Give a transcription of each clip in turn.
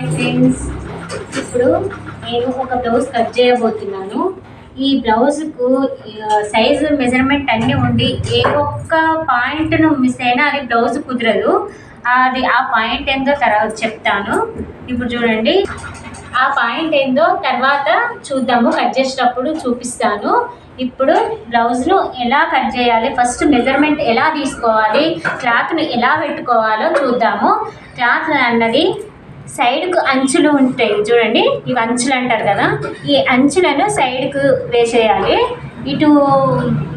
Friends ఇప్పుడు నేను ఒక బ్లౌజ్ కట్ చేయబోతున్నాను. ఈ బ్లౌజ్కు సైజు మెజర్మెంట్ అన్నీ ఉండి ఏ ఒక్క పాయింట్ను మిస్ అయినా అది బ్లౌజ్ కుదరదు. అది ఆ పాయింట్ ఏందో తర్వాత చెప్తాను. ఇప్పుడు చూడండి. ఆ పాయింట్ ఏందో తర్వాత చూద్దాము. కట్ చేసేటప్పుడు చూపిస్తాను. ఇప్పుడు బ్లౌజ్ను ఎలా కట్ చేయాలి? ఫస్ట్ మెజర్మెంట్ ఎలా తీసుకోవాలి? క్లాత్ను ఎలా పెట్టుకోవాలో చూద్దాము. క్లాత్ అన్నది సైడ్కు అంచులు ఉంటాయి. చూడండి ఇవి అంచులు అంటారు కదా. ఈ అంచులను సైడ్కు వేసేయాలి. ఇటు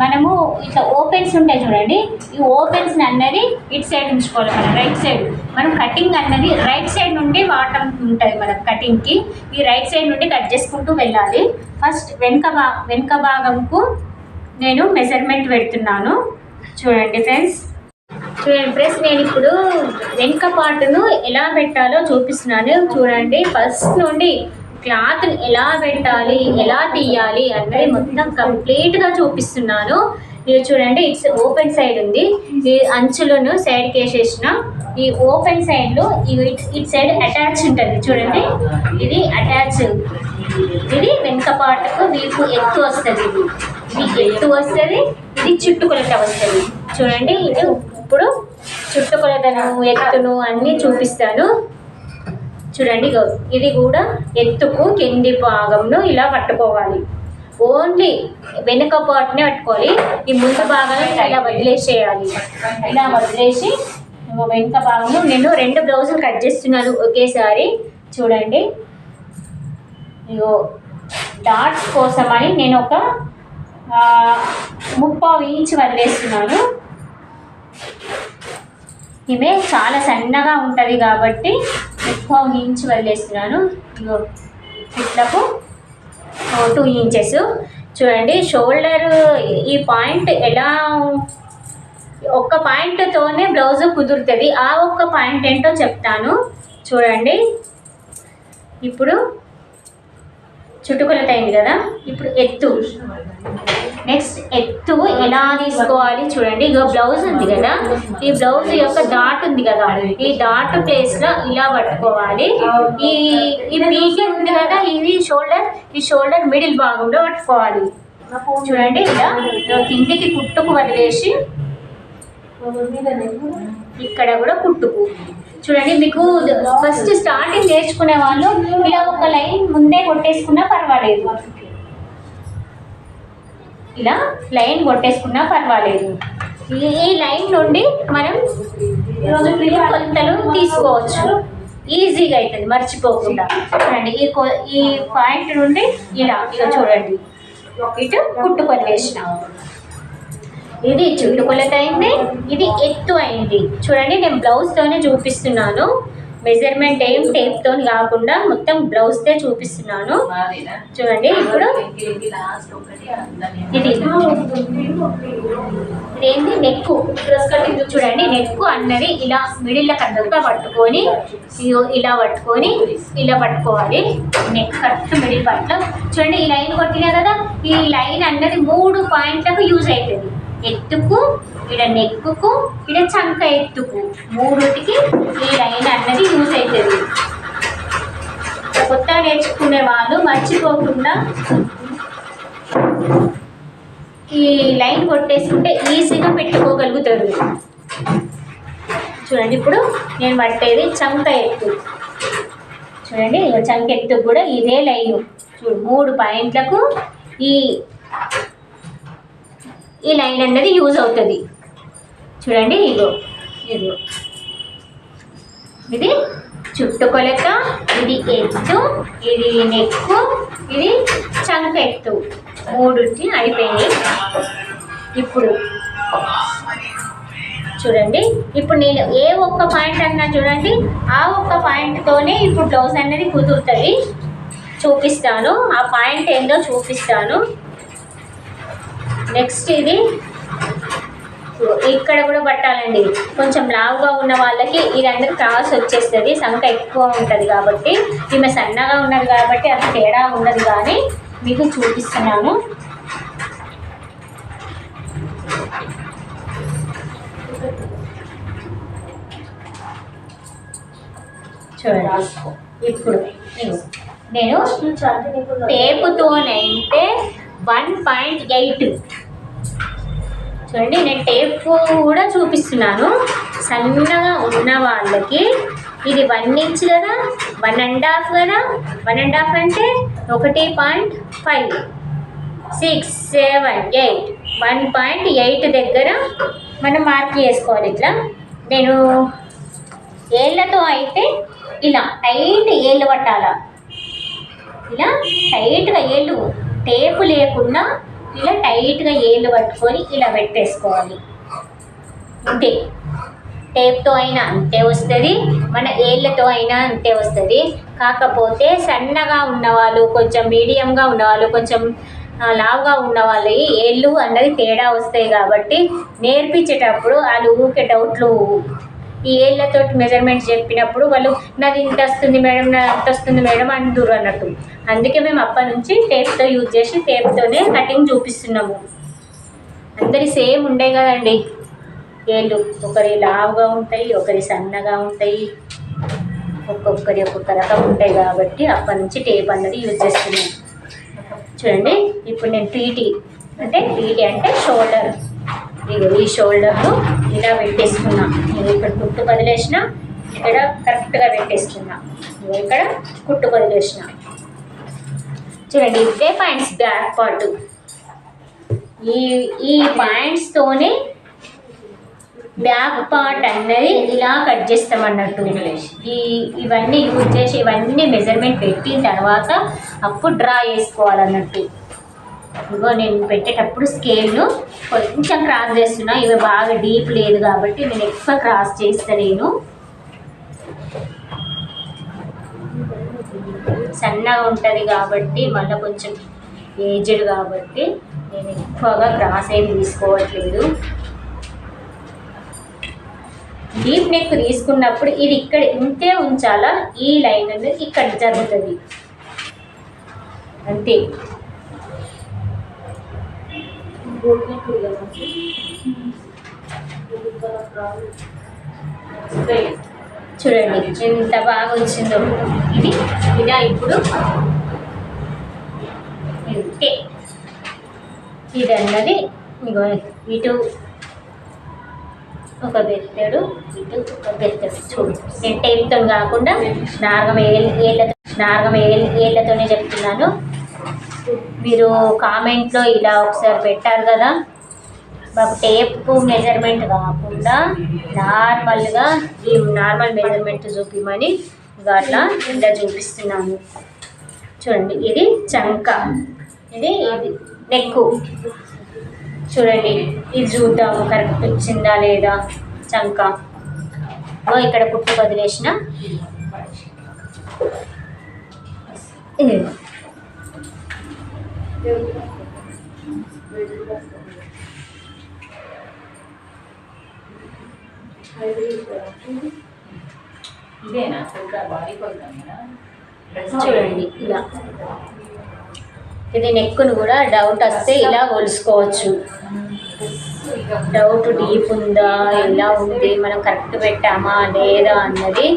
మనము ఇట్లా ఓపెన్స్ ఉంటాయి చూడండి. ఈ ఓపెన్స్ అన్నది ఇటు సైడ్ ఉంచుకోవాలి మనం రైట్ సైడ్. మనం కటింగ్ అన్నది రైట్ సైడ్ నుండి వాటం ఉంటుంది మనం కటింగ్కి. ఈ రైట్ సైడ్ నుండి కట్ చేసుకుంటూ వెళ్ళాలి. ఫస్ట్ వెనుక భా వెనుక భాగంకు నేను మెజర్మెంట్ పెడుతున్నాను. చూడండి ఫ్రెండ్స్. చూడండి ఫ్రెండ్స్ నేను ఇప్పుడు వెనుక పాటును ఎలా పెట్టాలో చూపిస్తున్నాను. చూడండి ఫస్ట్ నుండి క్లాత్ని ఎలా పెట్టాలి ఎలా తీయాలి అన్నది మొత్తం కంప్లీట్గా చూపిస్తున్నాను. మీరు చూడండి ఇట్స్ ఓపెన్ సైడ్ ఉంది. ఈ అంచులను సైడ్కి వేసేసిన ఈ ఓపెన్ సైడ్లో ఇవి ఇటు సైడ్ అటాచ్ ఉంటుంది. చూడండి ఇది అటాచ్ ఇది వెనుక పాటకు మీకు ఎత్తు వస్తుంది. ఇది ఎత్తు వస్తుంది ఇది చుట్టుకొలట వస్తుంది. చూడండి ఇది ఇప్పుడు చుట్టుకొలతను ఎత్తును అన్నీ చూపిస్తాను. చూడండి ఇది కూడా ఎత్తుకు కింది భాగంను ఇలా పట్టుకోవాలి. ఓన్లీ వెనుక పాటునే పట్టుకోవాలి. ఈ ముందు భాగాన్ని ఇలా వదిలేసేయాలి. ఇలా వదిలేసి వెనుక భాగంలో నేను రెండు బ్లౌజులు కట్ చేస్తున్నాను ఒకేసారి. చూడండి. ఇగో డాట్స్ కోసమని నేను ఒక ముప్పావు ఇంచ్ వదిలేస్తున్నాను. ఈమె చాలా సన్నగా ఉంటుంది కాబట్టి ఎక్కువ ఇంచ్ వదిలేస్తున్నాను. ఇగో ఇట్లకు టూ ఇంచెస్. చూడండి షోల్డర్ ఈ పాయింట్ ఎలా ఒక్క పాయింట్తోనే బ్లౌజ్ కుదురుతుంది. ఆ ఒక్క పాయింట్ ఏంటో చెప్తాను. చూడండి. ఇప్పుడు చుట్టుకొలత అయింది కదా? ఇప్పుడు ఎత్తు. నెక్స్ట్ ఎత్తు ఎలా తీసుకోవాలి చూడండి. ఇగో బ్లౌజ్ ఉంది కదా. ఈ బ్లౌజ్ యొక్క డాట్ ఉంది కదా. ఈ డాట్ ప్లేస్లో ఇలా పట్టుకోవాలి. ఈ ఈ పీకే ఉంది కదా. ఇది షోల్డర్ ఈ షోల్డర్ మిడిల్ భాగంలో పట్టుకోవాలి. చూడండి ఇలా. కిందికి కుట్టుకు వదిలేసి ఇక్కడ కూడా కుట్టుకు. చూడండి మీకు ఫస్ట్ స్టార్టింగ్ నేర్చుకునే వాళ్ళు ఇలా ఒక లైన్ ముందే కొట్టేసుకున్నా పర్వాలేదు. ఇలా లైన్ కొట్టేసుకున్నా పర్వాలేదు. ఈ ఈ లైన్ నుండి మనం కొలతలు తీసుకోవచ్చు. ఈజీగా అవుతుంది మర్చిపోకుండా. చూడండి ఈ కొ ఈ పాయింట్ నుండి ఇలా ఇక చూడండి. ఇటు కుట్టుకొని వేసినాము ఇది చుట్టుకొలత అయింది ఇది ఎత్తు అయింది చూడండి నేను బ్లౌజ్తోనే చూపిస్తున్నాను. మెజర్మెంట్ ఏం టేప్తో కాకుండా మొత్తం బ్లౌజ్తో చూపిస్తున్నాను. చూడండి ఇప్పుడు ఇది. ఇదేంటి? నెక్కు. చూడండి నెక్కు అన్నది ఇలా మిడిల్ కరెక్ట్గా పట్టుకొని ఇలా పట్టుకొని ఇలా పట్టుకోవాలి. నెక్ కరెక్ట్ మిడిల్ పట్ల. చూడండి ఈ లైన్ కొట్టినా కదా ఈ లైన్ అన్నది మూడు పాయింట్లకు యూజ్ అవుతుంది ఎత్తుకు ఈడ నెక్కుకు ఇడ చంక ఎత్తుకు. మూడుటికి ఈ లైన్ అన్నది యూజ్ అవుతుంది కొత్త నేర్చుకునే వాళ్ళు మర్చిపోకుండా ఈ లైన్ కొట్టేసుకుంటే ఈజీగా పెట్టుకోగలుగుతారు. చూడండి ఇప్పుడు నేను పట్టేది చంక ఎత్తు. చూడండి చంక ఎత్తు కూడా ఇదే లైన్. చూడు మూడు పాయింట్లకు ఈ ఈ లైన్ అనేది యూజ్ అవుతుంది. చూడండి ఇగో ఇదిగో ఇది చుట్టుకొలత ఇది ఎత్తు ఇది నెక్కు ఇది చంక ఎత్తు మూడుటి అయిపోయినాయి. ఇప్పుడు చూడండి ఇప్పుడు నేను ఏ ఒక్క పాయింట్ అన్నా చూడండి ఆ ఒక్క పాయింట్తోనే ఇప్పుడు బ్లౌజ్ అనేది కుదురుతుంది. చూపిస్తాను. ఆ పాయింట్ ఏందో చూపిస్తాను. నెక్స్ట్ ఇది. ఇక్కడ కూడా పట్టాలండి. కొంచెం లావుగా ఉన్న వాళ్ళకి ఇదంతా క్రాస్ వచ్చేస్తుంది. సంఖ ఎక్కువ ఉంటుంది కాబట్టి ఈమె సన్నగా ఉన్నది కాబట్టి అంత తేడా ఉండదు కానీ మీకు చూపిస్తున్నాను. చూడండి. ఇప్పుడు. నేను టేపుతోనైతే వన్ పాయింట్ ఎయిట్ చూడండి నేను టేప్ కూడా చూపిస్తున్నాను. సన్నగా ఉన్న వాళ్ళకి. ఇది వన్ ఇంచ్ కదా వన్ అండ్ హాఫ్ కదా. వన్ అండ్ హాఫ్ అంటే ఒకటి point five six seven eight one point eight దగ్గర మనం మార్క్ చేసుకోవాలి ఇట్లా. నేను ఏళ్ళతో అయితే ఇలా టైట్ ఏళ్ళు పట్టాలా? ఇలా టైట్గా ఏళ్ళు టేపు లేకుండా ఇలా టైట్గా ఏళ్ళు పట్టుకొని ఇలా పెట్టేసుకోవాలి. అంతే. టేప్తో అయినా అంతే వస్తుంది మన ఏళ్ళతో అయినా అంతే వస్తుంది. కాకపోతే సన్నగా ఉన్నవాళ్ళు కొంచెం మీడియంగా ఉన్నవాళ్ళు కొంచెం లావుగా ఉన్న వాళ్ళవి ఏళ్ళు అన్నది తేడా వస్తాయి కాబట్టి నేర్పించేటప్పుడు వాళ్ళు ఊకే డౌట్లు ఈ ఏళ్ళతో మెజర్మెంట్ చెప్పినప్పుడు వాళ్ళు నాది ఇంత వస్తుంది మేడం నా అంత వస్తుంది మేడం అంటురు అన్నట్టు. అందుకే మేము అప్పటి నుంచి టేప్తో యూజ్ చేసి టేప్తోనే కటింగ్ చూపిస్తున్నాము. అందరి సేమ్ ఉండే కదండి. ఏళ్ళు ఒకరి లావుగా ఉంటాయి ఒకరి సన్నగా ఉంటాయి. ఒక్కొక్కరి ఒక్కొక్క రకం ఉంటాయి కాబట్టి అప్పటి నుంచి టేప్ అన్నది యూజ్ చేస్తున్నాం చూడండి ఇప్పుడు నేను టీటీ అంటే టీటీ అంటే షోల్డర్ ఇది ఈ షోల్డర్ను ఇలా పెట్టేసుకున్నా నేను ఇక్కడ కుట్టు వదిలేసిన ఇక్కడ కరెక్ట్గా పెట్టేసుకున్నా ఇగో ఇక్కడ కుట్టు వదిలేసిన. చూడండి ఇదే పాయింట్స్ బ్యాక్ పార్ట్ ఈ ఈ పాయింట్స్తోనే బ్యాక్ పార్ట్ అన్నది ఇలా కట్ చేస్తాం అన్నట్టు. ఈ ఇవన్నీ యూజ్ చేసి ఇవన్నీ మెజర్మెంట్ పెట్టిన తర్వాత అప్పుడు డ్రా చేసుకోవాలన్నట్టు. ఇదిగో నేను పెట్టేటప్పుడు స్కేల్ను కొంచెం క్రాస్ చేస్తున్నా. ఇవి బాగా డీప్ లేదు కాబట్టి నేను ఎక్కువ క్రాస్ చేస్తలేను సన్నగా ఉంటుంది కాబట్టి మళ్ళీ కొంచెం ఏజ్డ్ కాబట్టి నేను ఎక్కువగా క్రాస్ ఏం తీసుకోవట్లేదు. డీప్ నెక్ తీసుకున్నప్పుడు ఇది ఇక్కడ ఇంతే ఉంచాలా? ఈ లైన్ అనేది ఇక్కడ జరుగుతుంది. అంతే. చూడండి ఎంత బాగా వచ్చిందో. ఇది ఇలా ఇప్పుడు. ఇంతే ఇది అన్నది ఇగో ఇటు ఒక బెత్తడు ఇటు ఒక బెత్తడు. చూడు నేను టేప్తో కాకుండా నార్గం ఏళ్ళ ఏళ్ళతో నార్గం ఏళ్ళతోనే చెప్తున్నాను. మీరు కామెంట్లో ఇలా ఒకసారి పెట్టారు కదా మాకు టేప్ మెజర్మెంట్ కాకుండా నార్మల్గా ఈ నార్మల్ మెజర్మెంట్ చూపిమని ఇక అట్లా ఇలా చూపిస్తున్నాము. చూడండి ఇది చంక ఇది ఇది నెక్కు. చూడండి ఇది చూద్దాము కరెక్ట్ వచ్చిందా లేదా చంక. ఇక్కడ కుట్టు వదిలేసిన. ఇదేనా? బాడీ చూడండి ఇలా. ఇది నెక్కును కూడా డౌట్ వస్తే ఇలా కొలుసుకోవచ్చు. డౌట్ డీప్ ఉందా ఎలా ఉంది మనం కరెక్ట్ పెట్టామా లేదా అన్నది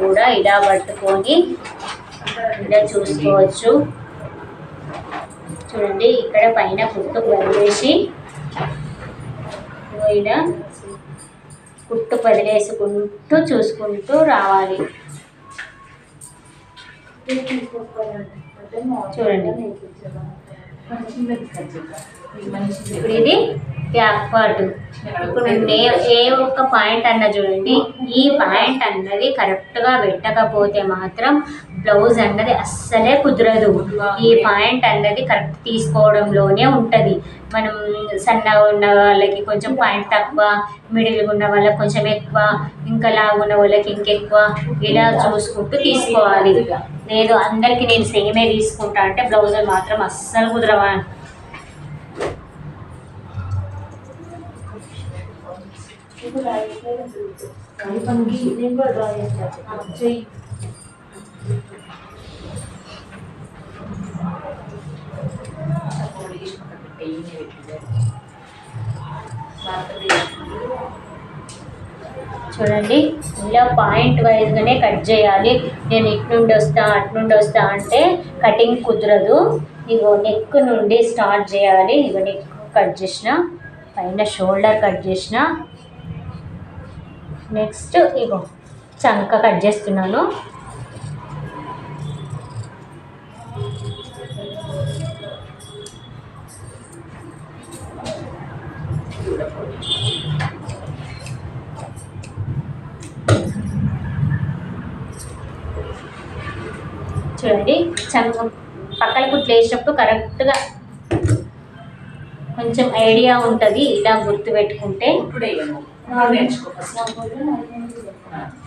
కూడా ఇలా పట్టుకొని ఇలా చూసుకోవచ్చు. చూడండి ఇక్కడ పైన కుట్టు వదిలేసి ఇలా కుట్టు వదిలేసుకుంటూ చూసుకుంటూ రావాలి. చూడండి. ఇప్పుడు ఇది బ్యాక్వర్డ్ ఇప్పుడు నే ఏ ఒక్క పాయింట్ అన్న చూడండి. ఈ పాయింట్ అన్నది కరెక్ట్గా పెట్టకపోతే మాత్రం బ్లౌజ్ అన్నది అస్సలే కుదరదు. ఈ పాయింట్ అన్నది కరెక్ట్ తీసుకోవడంలోనే ఉంటుంది. మనం సన్నగా ఉన్న వాళ్ళకి కొంచెం పాయింట్ తక్కువ మిడిల్గా ఉన్న వాళ్ళకి కొంచెం ఎక్కువ ఇంకా లావు ఉన్న వాళ్ళకి ఇంకెక్కువ ఇలా చూసుకుంటూ తీసుకోవాలి. లేదు అందరికీ నేను సేమే తీసుకుంటా అంటే బ్లౌజ్ మాత్రం అస్సలు చూడండి ఇలా పాయింట్ వైజ్గానే కట్ చేయాలి. నేను ఇట్నుండి వస్తా అట్నుండి వస్తా అంటే కటింగ్ కుదరదు. ఇగో నెక్ నుండి స్టార్ట్ చేయాలి. ఇగో నెక్ కట్ చేసిన పైన షోల్డర్ కట్ చేసిన. నెక్స్ట్ ఇగో చంక కట్ చేస్తున్నాను. చూడండి చంక పక్కన కుట్లు వేసినప్పుడు కరెక్ట్గా కొంచెం ఐడియా ఉంటుంది ఇలా గుర్తు పెట్టుకుంటే. ఇప్పుడు ఇక ఇప్పుడు నేర్చుకో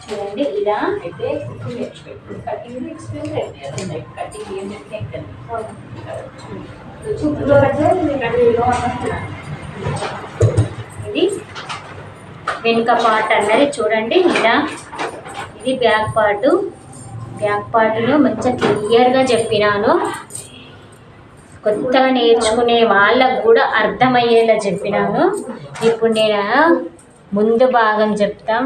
చూడండి ఇలా అయితే ఇప్పుడు నేర్చుకో. ఇప్పుడు కటింగ్ ఎక్స్ప్లెయిన్ చేయండి కటింగ్ ఏం టెక్నిక్ అని ఇది వెనుక పార్ట్ అన్నది చూడండి ఇలా. ఇది బ్యాక్ పార్ట్ బ్యాక్ పార్ట్ను మంచిగా క్లియర్గా చెప్పినాను. కొత్తగా నేర్చుకునే వాళ్ళకు కూడా అర్థమయ్యేలా చెప్పినాను. ఇప్పుడు నేను ముందు భాగం చెప్తాం.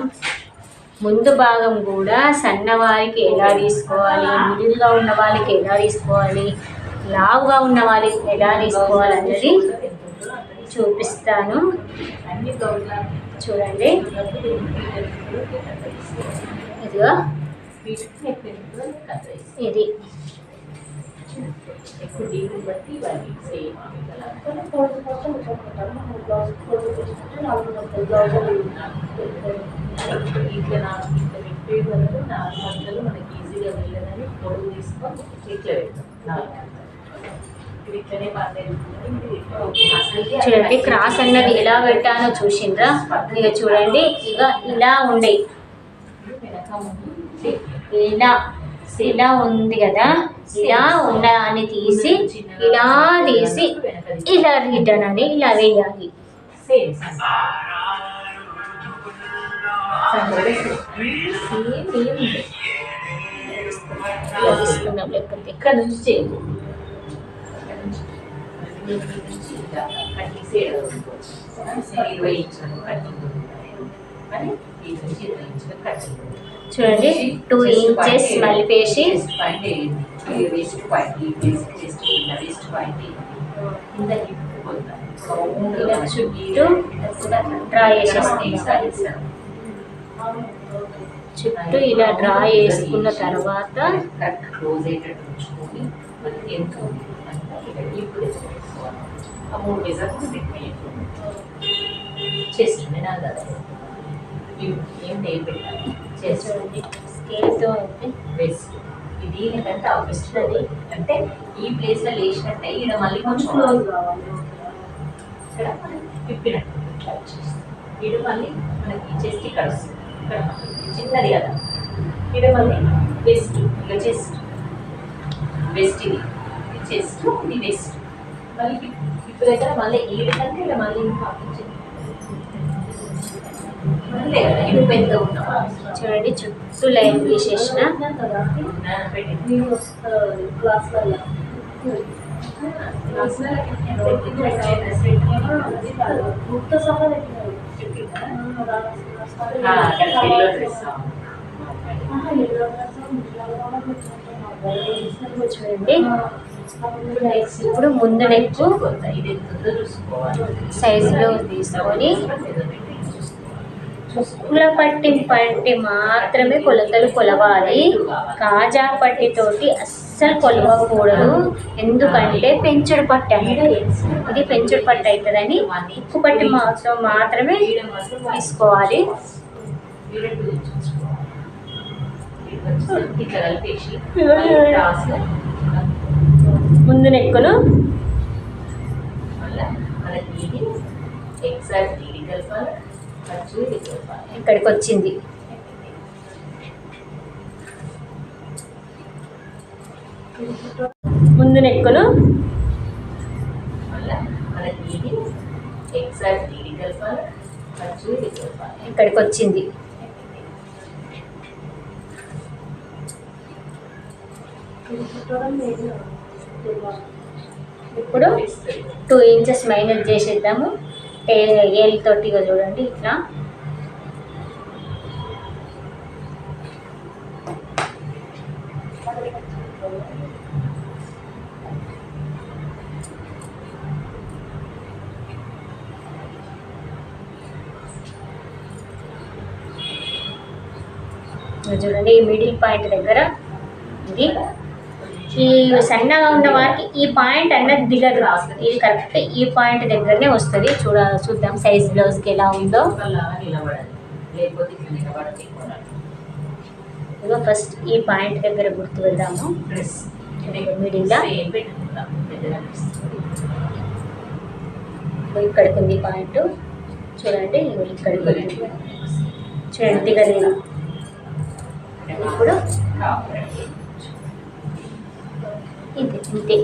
ముందు భాగం కూడా సన్నవారికి ఎలా తీసుకోవాలి మిడిల్గా ఉన్న వాళ్ళకి ఎలా తీసుకోవాలి లావుగా ఉన్న వాళ్ళకి ఎలా తీసుకోవాలి అనేది చూపిస్తాను. చూడండి. ఇదిగో. ఇది. ఎక్విటీని బట్టి ఇవన్నీ సేమ్ ఇట్లా నాకు ఇంత వరకు నాలుగు వందలు మనకి ఈజీగా వెళ్ళదని పొడుగు తీసుకొని ఇట్లా నాలుగు చూడండి క్రాస్ అన్నది ఎలా పెట్టానో చూసిండ్రా? ఇక చూడండి ఇక ఇలా ఉండే ఇలా ఇలా ఉంది కదా? ఇలా అని తీసి ఇలా తీసి ఇలా రిటర్న్ అని ఇలా వేయాలి. ఇక్కడ నుంచి చూడండి టూ ఇంచెస్ మలిపేసి పాయింట్ వేస్ట్ పాయింట్ ఈ వేస్ట్ కింద పాయింట్ కింద హిప్ ఇలా చుట్టూ డ్రా చేసేసుకుందాం చుట్టూ ఇలా డ్రా చేసుకున్న తర్వాత క్లోజ్ అయ్యేటట్టు ఉంచుకొని మనకి ఎంత ఉంది అంతా ఇలా డీప్ వేసుకోవాలి ఆ మూడు మెజర్స్ చెస్ట్ నేను కదా ఏం టైం పెట్టాలి? చెస్ట్ చూడండి స్కేల్తో అయితే వెస్ట్ ఇది దీనికంటే ఆ వెస్ట్ అది. అంటే ఈ ప్లేస్లో లేచినట్టే ఈడ మళ్ళీ కొంచెం ఇక్కడ మనం తిప్పినట్టు ఇట్లా వచ్చేస్తుంది. ఈడ మళ్ళీ మనకి చెస్ట్ ఇక్కడ వస్తుంది. ఇక్కడ చిన్నది కదా. ఈడ మళ్ళీ వెస్ట్ ఇక చెస్ట్ వెస్ట్ ఇది. చెస్ట్ ఇది వెస్ట్ మళ్ళీ హిప్ హిప్ దగ్గర మళ్ళీ ఈడ కంటే ఇక్కడ మళ్ళీ ఇంకా హిప్ ఎంత ఉన్నామా చూడండి చుట్టూ లైన్ తీసేసిన చూడండి. ఇప్పుడు ముందు నెక్ సైజులో తీసుకొని ముక్కుల పట్టి పట్టి మాత్రమే కొలతలు కొలవాలి. కాజా పట్టితోటి అస్సలు కొలవకూడదు. ఎందుకంటే పెంచుడు పట్టి అంటే ఇది పెంచుడు పట్టు అవుతుందని ఉక్కు పట్టి మాత్రం మాత్రమే తీసుకోవాలి. ముందు నెక్కును. ఎగ్జాక్ట్ ఇక్కడికి వచ్చింది ముందు నెక్కును. మళ్ళీ ఇక్కడికి వచ్చింది ఇప్పుడు టూ ఇంచెస్ మైనస్ చేసేద్దాము. ఏలితోటిగా చూడండి ఇట్లా. చూడండి ఈ మిడిల్ పాయింట్ దగ్గర ఇది. ఈ సన్నగా ఉన్న వారికి ఈ పాయింట్ అన్నది దిగదు. ఇది కరెక్ట్ ఈ పాయింట్ దగ్గరనే వస్తుంది. చూడ చూద్దాం సైజ్ బ్లౌజ్కి ఎలా ఉందో. ఇదిగో ఫస్ట్ ఈ పాయింట్ దగ్గర గుర్తు వెళ్దాము. డ్రెస్ మిడిల్లా? సేమ్ ఇక్కడికి ఉంది పాయింట్. చూడండి ఇదిగో ఇక్కడికి ఉంది. చూడండి దిగలేదు. ఇప్పుడు ఇది ఇంతే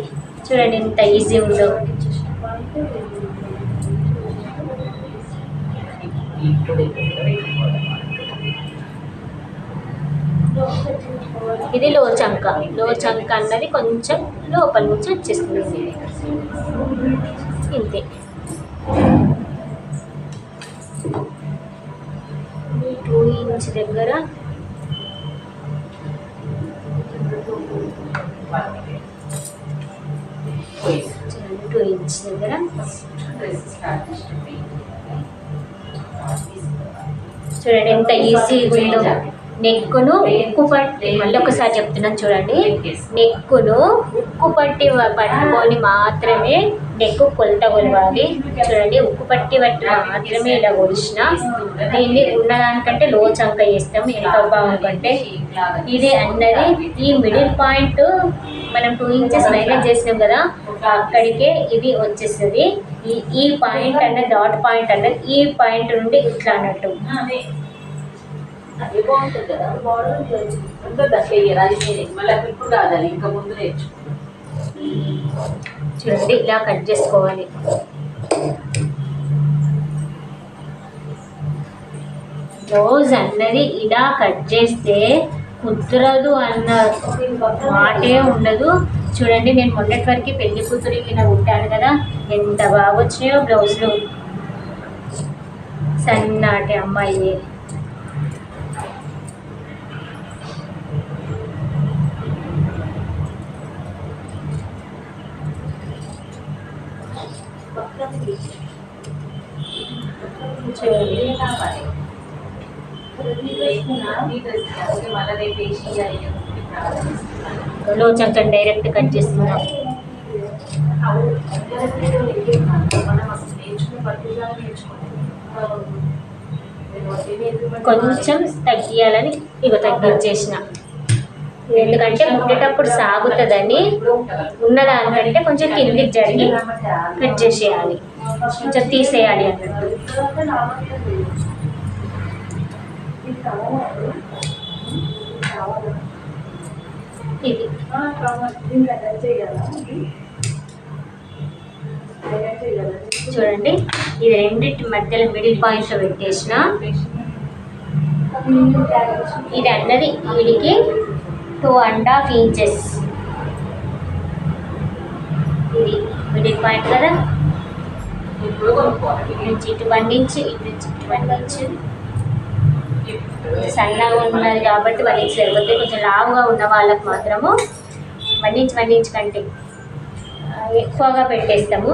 చూడండి ఎంత ఈజీ ఉందో. ఇది లో చంక లో చంక అన్నది కొంచెం లోపల నుంచి వచ్చేస్తుంది. ఇంతే. టూ ఇంచ్ దగ్గర. టూ ఇంచ్ దగ్గర చూడండి ఎంత ఈజీ ఉందో. నెక్కును ఉక్కు పట్టి మళ్ళీ ఒకసారి చెప్తున్నాను చూడండి. నెక్కును ఉక్కు పట్టి పట్టుకొని మాత్రమే నెక్కు కొలత కొలవాలి. చూడండి ఉక్కు పట్టి పట్టి మాత్రమే ఇలా కొలిచిన. దీన్ని ఉన్నదానికంటే లో చంక చేస్తాం ఎంత భాగం ఇది అన్నది. ఈ మిడిల్ పాయింట్ మనం టూ ఇంచెస్ మైనస్ చేసినాం కదా అక్కడికే ఇది వచ్చేస్తుంది. ఈ ఈ పాయింట్ అన్నది డాట్ పాయింట్ అన్నది ఈ పాయింట్ నుండి ఇట్లా అన్నట్టు. అదే. అదే బాగుంటుంది కదా ఉంటుంది అట్లా ఇయ్యరు అది నేనే మళ్ళీ ఇప్పుడు కాదు అది ఇంకా ముందు నేర్చుకో చూడండి ఇలా కట్ చేసుకోవాలి. రోజు అన్నది ఇలా కట్ చేస్తే కుదరదు అన్న మాటే ఉండదు. చూడండి నేను మొన్నటి వరకు పెళ్ళి కూతురికి ఇలా ఉంటాను కదా ఎంత బాగా వచ్చినాయో బ్లౌజులు. సన్నాటి అమ్మాయి. చూడండి మళ్ళీ డైరెక్ట్ కట్ చేస్తున్నాం. కొంచెం తగ్గియాలని ఇక తగ్గించేసిన. ఎందుకంటే ముట్టేటప్పుడు సాగుతుందని ఉన్నదానికంటే కొంచెం కిందికి జరిగి కట్ చేసేయాలి. కొంచెం తీసేయాలి అన్నట్టు. ఇది. చూడండి ఇది రెండింటి మధ్యలో మిడిల్ పాయింట్ పెట్టేసిన. ఇది అన్నది వీడికి టూ అండ్ హాఫ్ ఇంచెస్ ఇది మిడిల్ పాయింట్ కదా? ఇప్పుడు ఇటు నుంచి ఇటు ఇంచ్ ఇటు నుంచి ఇటు వన్ కొంచెం సన్నగా ఉన్నారు కాబట్టి వన్ ఇంచ్ లేకపోతే కొంచెం లావుగా ఉన్న వాళ్ళకి మాత్రము వన్ ఇంచ్ వన్ ఇంచ్ కంటే ఎక్కువగా పెట్టేస్తాము.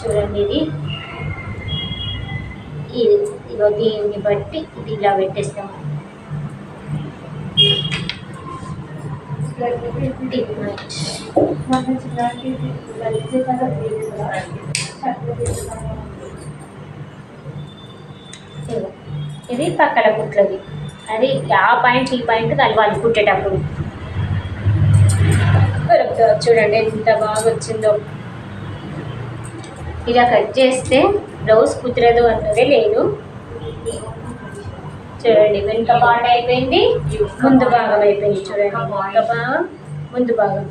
చూడండి ఇది. ఇది ఇగో దీన్ని బట్టి ఇది ఇలా పెట్టేస్తాము. Deep. ఇదిగో. ఇది పక్కన కుట్లది అది ఆ పాయింట్ ఈ పాయింట్ కలవాలి కుట్టేటప్పుడు. చూడండి ఎంత బాగా వచ్చిందో. ఇలా కట్ చేస్తే బ్లౌజ్ కుదరదు అన్నదే లేదు. చూడండి వెనుక పాట అయిపోయింది ముందు భాగం అయిపోయింది చూడండి. వెనుక భాగం ముందు భాగం.